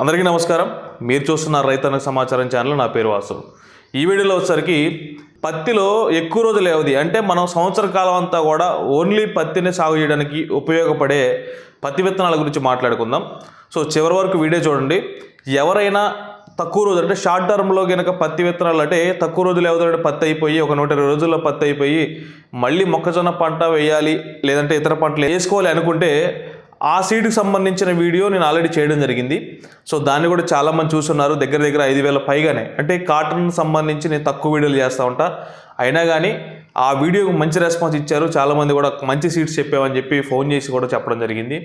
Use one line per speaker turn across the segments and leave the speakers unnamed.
అందరికీ నమస్కారం. మీరు చూస్తున్న రైతన్న సమాచారం ఛానల్ నా పేరు వాసు. ఈ వీడియోలో వచ్చేసరికి పత్తిలో ఎక్కువ రోజులు వ్యవధి అంటే మనం సంవత్సర కాలం అంతా కూడా ఓన్లీ పత్తిని సాగు చేయడానికి ఉపయోగపడే పత్తి విత్తనాల గురించి మాట్లాడుకుందాం. సో చివరి వరకు వీడియో చూడండి. ఎవరైనా తక్కువ రోజులు అంటే షార్ట్ టర్మ్లో కనుక పత్తి విత్తనాలు అంటే తక్కువ రోజులు వ్యవధిలో పత్తి అయిపోయి ఒక నూట ఇరవై రోజుల్లో పత్తి అయిపోయి మళ్ళీ మొక్కజొన్న పంట వేయాలి లేదంటే ఇతర పంటలు వేసుకోవాలి అనుకుంటే ఆ సీటుకు సంబంధించిన వీడియో నేను ఆల్రెడీ చేయడం జరిగింది. సో దాన్ని కూడా చాలామంది చూస్తున్నారు. దగ్గర దగ్గర ఐదు వేల పైగానే. అంటే కాటన్ సంబంధించి నేను తక్కువ వీడియోలు చేస్తూ ఉంటా. అయినా కానీ ఆ వీడియోకి మంచి రెస్పాన్స్ ఇచ్చారు. చాలామంది కూడా మంచి సీట్స్ చెప్పామని చెప్పి ఫోన్ చేసి కూడా చెప్పడం జరిగింది.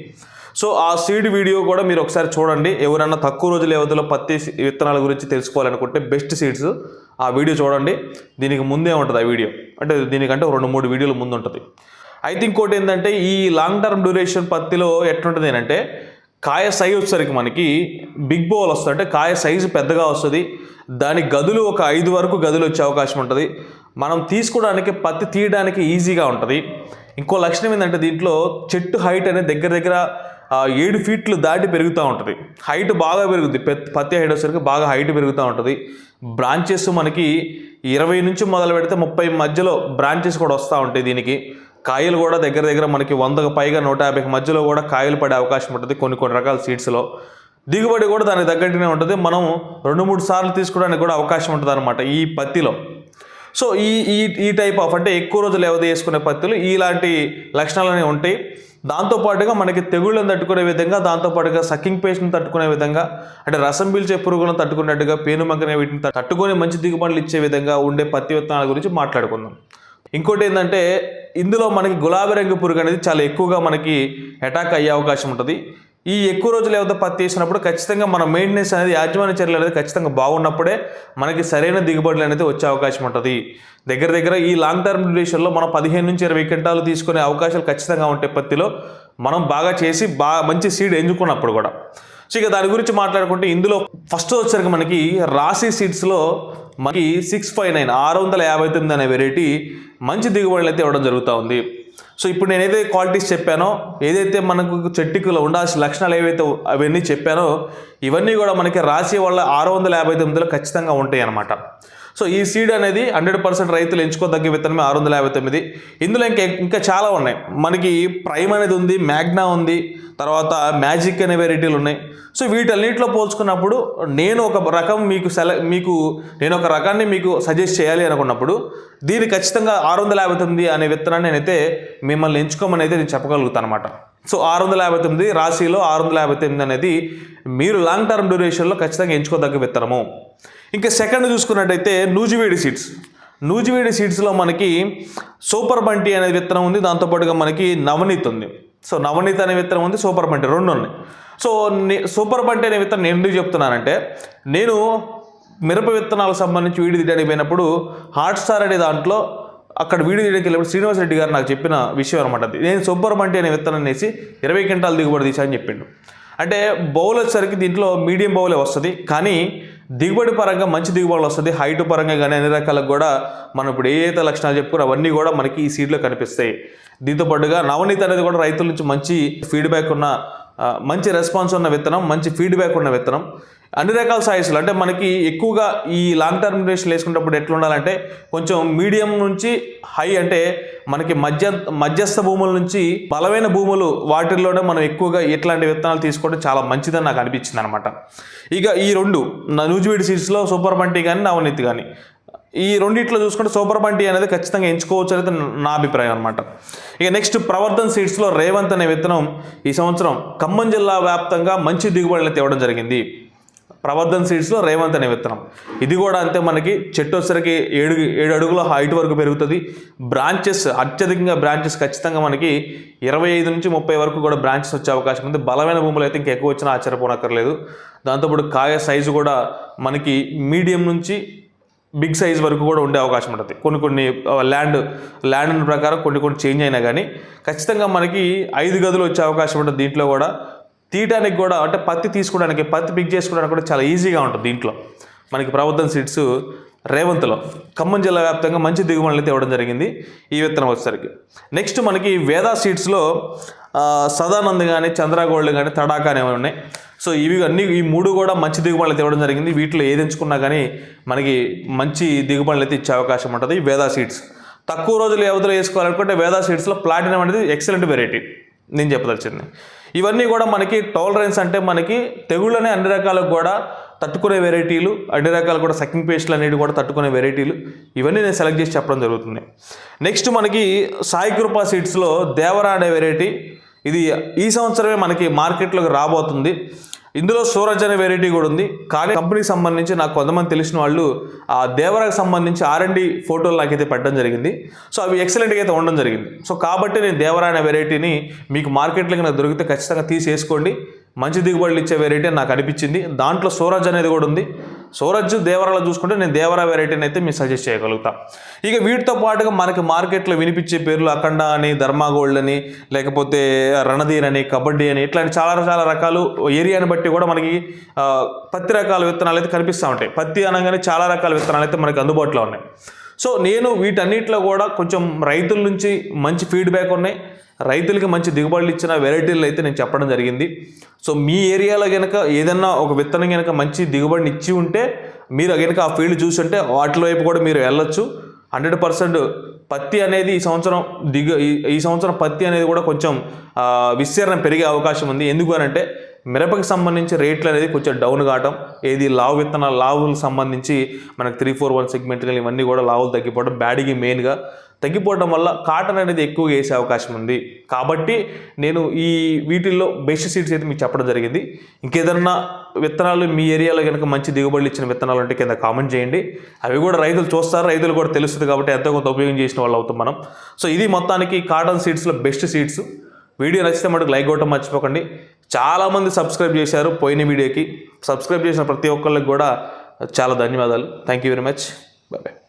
సో ఆ సీడ్ వీడియో కూడా మీరు ఒకసారి చూడండి. ఎవరన్నా తక్కువ రోజుల వ్యవధిలో పత్తి విత్తనాల గురించి తెలుసుకోవాలనుకుంటే బెస్ట్ సీడ్స్ ఆ వీడియో చూడండి. దీనికి ముందే ఉంటుంది ఆ వీడియో. అంటే దీనికంటే రెండు మూడు వీడియోలు ముందు ఉంటుంది అయితే ఇంకోటి ఏంటంటే ఈ లాంగ్ టర్మ్ డ్యూరేషన్ పత్తిలో ఎట్లుంటుంది అంటే కాయ సైజ్ వచ్చేసరికి మనకి బిగ్ బౌల్ వస్తుంది. అంటే కాయ సైజు పెద్దగా వస్తుంది. దాని గదులు ఒక ఐదు వరకు గదులు వచ్చే అవకాశం ఉంటుంది. మనం తీసుకోవడానికి పత్తి తీయడానికి ఈజీగా ఉంటుంది. ఇంకో లక్షణం ఏంటంటే దీంట్లో చెట్టు హైట్ అనేది దగ్గర దగ్గర ఏడు ఫీట్లు దాటి పెరుగుతూ ఉంటుంది. హైట్ బాగా పెరుగుద్ది. పత్తి హైట్ వచ్చేసరికి బాగా హైట్ పెరుగుతూ ఉంటుంది. బ్రాంచెస్ మనకి ఇరవై నుంచి మొదలు పెడితే ముప్పై మధ్యలో బ్రాంచెస్ కూడా వస్తూ ఉంటాయి దీనికి. కాయలు కూడా దగ్గర దగ్గర మనకి వందకు పైగా నూట యాభైకి మధ్యలో కూడా కాయలు పడే అవకాశం ఉంటుంది కొన్ని కొన్ని రకాల సీడ్స్లో. దిగుబడి కూడా దానికి తగ్గట్టునే ఉంటుంది. మనం రెండు మూడు సార్లు తీసుకోవడానికి కూడా అవకాశం ఉంటుంది అనమాట ఈ పత్తిలో. సో ఈ ఈ ఈ టైప్ ఆఫ్ అంటే ఎక్కువ రోజులు వ్యవధి వేసుకునే పత్తులు ఇలాంటి లక్షణాలు అనేవి ఉంటాయి దాంతోపాటుగా మనకి తెగుళ్ళను తట్టుకునే విధంగా దాంతోపాటుగా సకింగ్ పేస్ట్ని తట్టుకునే విధంగా అంటే రసం పీల్చే పురుగులను తట్టుకున్నట్టుగా పేను మగ్గనే వీటిని తట్టుకొని మంచి దిగుబడులు ఇచ్చే విధంగా ఉండే పత్తి విత్తనాల గురించి మాట్లాడుకుందాం. ఇంకోటి ఏంటంటే ఇందులో మనకి గులాబీ రంగు పురుగు అనేది చాలా ఎక్కువగా మనకి అటాక్ అయ్యే అవకాశం ఉంటుంది. ఈ ఎక్కువ రోజులు ఏవైతే పత్తి వేసినప్పుడు ఖచ్చితంగా మన మెయింటెనెన్స్ అనేది యాజమాన్య చర్యలు అనేది ఖచ్చితంగా బాగున్నప్పుడే మనకి సరైన దిగుబడులు అనేది వచ్చే అవకాశం ఉంటుంది. దగ్గర దగ్గర ఈ లాంగ్ టర్మ్ డ్యూరేషన్లో మనం పదిహేను నుంచి ఇరవై క్వింటాలు తీసుకునే అవకాశాలు ఖచ్చితంగా ఉంటాయి పత్తిలో. మనం బాగా చేసి బాగా మంచి సీడ్ ఎంచుకున్నప్పుడు కూడా. సో ఇక దాని గురించి మాట్లాడుకుంటే ఇందులో ఫస్ట్ వచ్చరికి మనకి రాశి సీడ్స్లో మనకి సిక్స్ ఫైవ్ నైన్ ఆరు వందల యాభై తొమ్మిది అనే వెరైటీ మంచి దిగుబడులు అయితే ఇవ్వడం జరుగుతూ ఉంది. సో ఇప్పుడు నేను ఏదైతే క్వాలిటీస్ చెప్పానో ఏదైతే మనకు చెట్టుకులో ఉండాల్సిన లక్షణాలు ఏవైతే అవన్నీ చెప్పానో ఇవన్నీ కూడా మనకి రాసే వాళ్ళ ఆరు వందల యాభై తొమ్మిదిలో ఖచ్చితంగా ఉంటాయి అన్నమాట. సో ఈ సీడ్ అనేది హండ్రెడ్ పర్సెంట్ రైతులు ఎంచుకోదగ్గ విత్తనమే ఆరు వందల యాభై తొమ్మిది. ఇందులో ఇంకా ఇంకా చాలా ఉన్నాయి. మనకి ప్రైమ్ అనేది ఉంది మ్యాగ్నా ఉంది తర్వాత మ్యాజిక్ అనే వెరైటీలు ఉన్నాయి. సో వీటన్నిటిలో పోల్చుకున్నప్పుడు నేను ఒక రకం మీకు సెల మీకు నేను ఒక రకాన్ని మీకు సజెస్ట్ చేయాలి అనుకున్నప్పుడు దీన్ని ఖచ్చితంగా ఆరు వందల యాభై తొమ్మిది అనే విత్తనాన్ని నేనైతే మిమ్మల్ని ఎంచుకోమని అయితే నేను చెప్పగలుగుతాను అనమాట సో ఆరు వందల యాభై తొమ్మిది రాశిలో ఆరు వందల యాభై తొమ్మిది అనేది మీరు లాంగ్ టర్మ్ డ్యూరేషన్లో ఖచ్చితంగా ఎంచుకోదగ్గ విత్తనము. ఇంకా సెకండ్ చూసుకున్నట్టయితే నూజివేడి సీడ్స్ నూజివేడి సీడ్స్లో మనకి సూపర్ బంటి అనే విత్తనం ఉంది. దాంతోపాటుగా మనకి నవనీత్ ఉంది. సో నవనీత అనే విత్తనం ఉంది సూపర్ పంటే రెండు ఉన్నాయి. సో నే- సూపర్ పంటే అనే విత్తనం నేను ఎందుకు చెప్తున్నానంటే నేను మిరప విత్తనాలకు సంబంధించి వీడి తీయడానికి పోయినప్పుడు హాట్ స్టార్ అనే దాంట్లో అక్కడ వీడియో తీయడానికి వెళ్ళినప్పుడు శ్రీనివాస్ రెడ్డి గారు నాకు చెప్పిన విషయం అనమాట నేను సూపర్ బంటి అనే విత్తనం వేసి ఇరవై క్వింటాల దిగుబడి తీసా చెప్పిండు. అంటే బౌల్ వచ్చేసరికి దీంట్లో మీడియం బౌలే వస్తుంది కానీ దిగుబడి పరంగా మంచి దిగుబడులు వస్తుంది. హైట్ పరంగా కానీ అన్ని రకాలకు కూడా మనం ఇప్పుడు ఏ అయితే లక్షణాలు చెప్పుకున్నా అవన్నీ కూడా మనకి ఈ సీడ్లో కనిపిస్తాయి. దీంతో పాటుగా నవనీత అనేది కూడా రైతుల నుంచి మంచి ఫీడ్బ్యాక్ ఉన్న మంచి రెస్పాన్స్ ఉన్న విత్తనం మంచి ఫీడ్బ్యాక్ ఉన్న విత్తనం. అన్ని రకాల సాయిస్లు. అంటే మనకి ఎక్కువగా ఈ లాంగ్ టర్మ్ డ్యూరేషన్ వేసుకున్నప్పుడు ఎట్లా ఉండాలంటే కొంచెం మీడియం నుంచి హై అంటే మనకి మధ్య మధ్యస్థ భూముల నుంచి బలమైన భూములు వాటిల్లోనే మనం ఎక్కువగా ఇట్లాంటి విత్తనాలు తీసుకోవడం చాలా మంచిదని నాకు అనిపించింది అనమాట ఇక ఈ రెండు నా నూజివీడి సీడ్స్లో సూపర్ బంటి కానీ నవనీతి కానీ ఈ రెండిట్లో చూసుకుంటే సూపర్ బంటి అనేది ఖచ్చితంగా ఎంచుకోవచ్చు అనేది నా అభిప్రాయం అనమాట ఇక నెక్స్ట్ ప్రవర్ధన్ సీడ్స్లో రేవంత్ అనే విత్తనం ఈ సంవత్సరం ఖమ్మం జిల్లా వ్యాప్తంగా మంచి దిగుబడులు తేవడం జరిగింది. ప్రవర్ధన్ సీడ్స్లో రేవంత్ అనే విత్తనం. ఇది కూడా అంతే మనకి చెట్టు వచ్చరికి ఏడు ఏడు అడుగుల హైట్ వరకు పెరుగుతుంది. బ్రాంచెస్ అత్యధికంగా బ్రాంచెస్ ఖచ్చితంగా మనకి ఇరవై ఐదు నుంచి ముప్పై వరకు కూడా బ్రాంచెస్ వచ్చే అవకాశం ఉంది. బలమైన భూములు అయితే ఇంకా ఎక్కువ వచ్చినా ఆశ్చర్యపోనక్కర్లేదు. దాంతోపాటు కాయ సైజు కూడా మనకి మీడియం నుంచి బిగ్ సైజ్ వరకు కూడా ఉండే అవకాశం ఉంటుంది. కొన్ని కొన్ని ల్యాండ్ ల్యాండ్ ప్రకారం కొన్ని కొన్ని చేంజ్ అయినా కానీ ఖచ్చితంగా మనకి ఐదు గదులు వచ్చే అవకాశం ఉంటుంది దీంట్లో కూడా. తీయడానికి కూడా అంటే పత్తి తీసుకోవడానికి పత్తి పిక్ చేసుకోవడానికి కూడా చాలా ఈజీగా ఉంటుంది దీంట్లో. మనకి ప్రభుత్వం సీడ్స్ రేవంత్లో ఖమ్మం జిల్లా వ్యాప్తంగా మంచి దిగుబడులు అయితే ఇవ్వడం జరిగింది ఈ విత్తనం వచ్చేసరికి. నెక్స్ట్ మనకి వేదా సీడ్స్లో సదానంద్ కానీ చంద్రగోల్డ్ కానీ తడాక అనేవి ఉన్నాయి. సో ఇవి అన్ని ఈ మూడు కూడా మంచి దిగుబడులు అయితే ఇవ్వడం జరిగింది. వీటిలో ఏది ఎంచుకున్నా కానీ మనకి మంచి దిగుబడులు అయితే ఇచ్చే అవకాశం ఉంటుంది వేదా సీడ్స్ తక్కువ రోజులు వ్యవధిలో వేసుకోవాలనుకుంటే వేదా సీడ్స్లో ప్లాటినం అనేది ఎక్సలెంట్ వెరైటీ నేను చెప్పదలిచింది. ఇవన్నీ కూడా మనకి టాలరెన్స్ అంటే మనకి తెగుళ్ళనే అన్ని రకాలకు కూడా తట్టుకునే వెరైటీలు అన్ని రకాలు కూడా సకింగ్ పేస్ట్లు అనేవి కూడా తట్టుకునే వెరైటీలు ఇవన్నీ నేను సెలెక్ట్ చేసి చెప్పడం జరుగుతుంది. నెక్స్ట్ మనకి సాయి కృపా సీడ్స్లో దేవరా అనే వెరైటీ ఇది ఈ సంవత్సరమే మనకి మార్కెట్లోకి రాబోతుంది. ఇందులో సూరజ్ అనే వెరైటీ కూడా ఉంది. కానీ కంపెనీకి సంబంధించి నాకు కొంతమంది తెలిసిన వాళ్ళు ఆ దేవరాకు సంబంధించి ఆర్ అండ్ డి ఫోటోలు నాకైతే పెట్టడం జరిగింది. సో అవి ఎక్సలెంట్గా అయితే ఉండడం జరిగింది. సో కాబట్టి నేను దేవరా అనే వెరైటీని మీకు మార్కెట్లోకి నాకు దొరికితే ఖచ్చితంగా తీసేసుకోండి. మంచి దిగుబడులు ఇచ్చే వెరైటీ నాకు అనిపించింది. దాంట్లో సూరజ్ అనేది కూడా ఉంది. సూరజ్ దేవరాలో చూసుకుంటే నేను దేవరా వెరైటీని అయితే మీకు సజెస్ట్ చేయగలుగుతా. ఇక వీటితో పాటుగా మనకి మార్కెట్లో వినిపించే పేర్లు అఖండ అని ధర్మా గోల్డ్ అని లేకపోతే రణధీర్ అని కబడ్డీ అని ఇట్లాంటి చాలా చాలా రకాలు ఏరియాని బట్టి కూడా మనకి పత్తి రకాల విత్తనాలు అయితే కనిపిస్తూ ఉంటాయి. పత్తి అనగానే చాలా రకాల విత్తనాలు అయితే మనకి అందుబాటులో ఉన్నాయి. సో నేను వీటన్నిటిలో కూడా కొంచెం రైతుల నుంచి మంచి ఫీడ్బ్యాక్ ఉన్నాయి. రైతులకి మంచి దిగుబడులు ఇచ్చిన వెరైటీలు అయితే నేను చెప్పడం జరిగింది. సో మీ ఏరియాలో కనుక ఏదన్నా ఒక విత్తనం కనుక మంచి దిగుబడిని ఇచ్చి ఉంటే మీరు కనుక ఆ ఫీల్డ్ చూసి ఉంటే వాటి వైపు కూడా మీరు వెళ్ళొచ్చు. హండ్రెడ్ పర్సెంట్ పత్తి అనేది ఈ సంవత్సరం దిగు ఈ- ఈ సంవత్సరం పత్తి అనేది కూడా కొంచెం విస్తీర్ణం పెరిగే అవకాశం ఉంది. ఎందుకు అని అంటే మిరపకి సంబంధించి రేట్లు అనేది కొంచెం డౌన్ కావటం ఏది లావు విత్తనాలు లావులకు సంబంధించి మనకు త్రీ ఫోర్ వన్ సెగ్మెంట్ కానీ ఇవన్నీ కూడా లావులు తగ్గిపోవడం బ్యాడిగి మెయిన్గా తగ్గిపోవడం వల్ల కాటన్ అనేది ఎక్కువగా వేసే అవకాశం ఉంది. కాబట్టి నేను ఈ వీటిల్లో బెస్ట్ సీడ్స్ అయితే మీకు చెప్పడం జరిగింది. ఇంకేదన్నా విత్తనాలు మీ ఏరియాలో కనుక మంచి దిగుబడులు ఇచ్చిన విత్తనాలు ఉంటే కింద కామెంట్ చేయండి. అవి కూడా రైతులు చూస్తారు రైతులు కూడా తెలుస్తుంది కాబట్టి ఎంతో కొంత ఉపయోగం చేసిన వాళ్ళు అవుతాం మనం. సో ఇది మొత్తానికి కాటన్ సీడ్స్లో బెస్ట్ సీడ్స్ వీడియో నచ్చితే మనకు లైక్ కొట్టడం మర్చిపోకండి. చాలామంది సబ్స్క్రైబ్ చేశారు పోయిన వీడియోకి. సబ్స్క్రైబ్ చేసిన ప్రతి ఒక్కళ్ళకి కూడా చాలా ధన్యవాదాలు. Thank you very much bye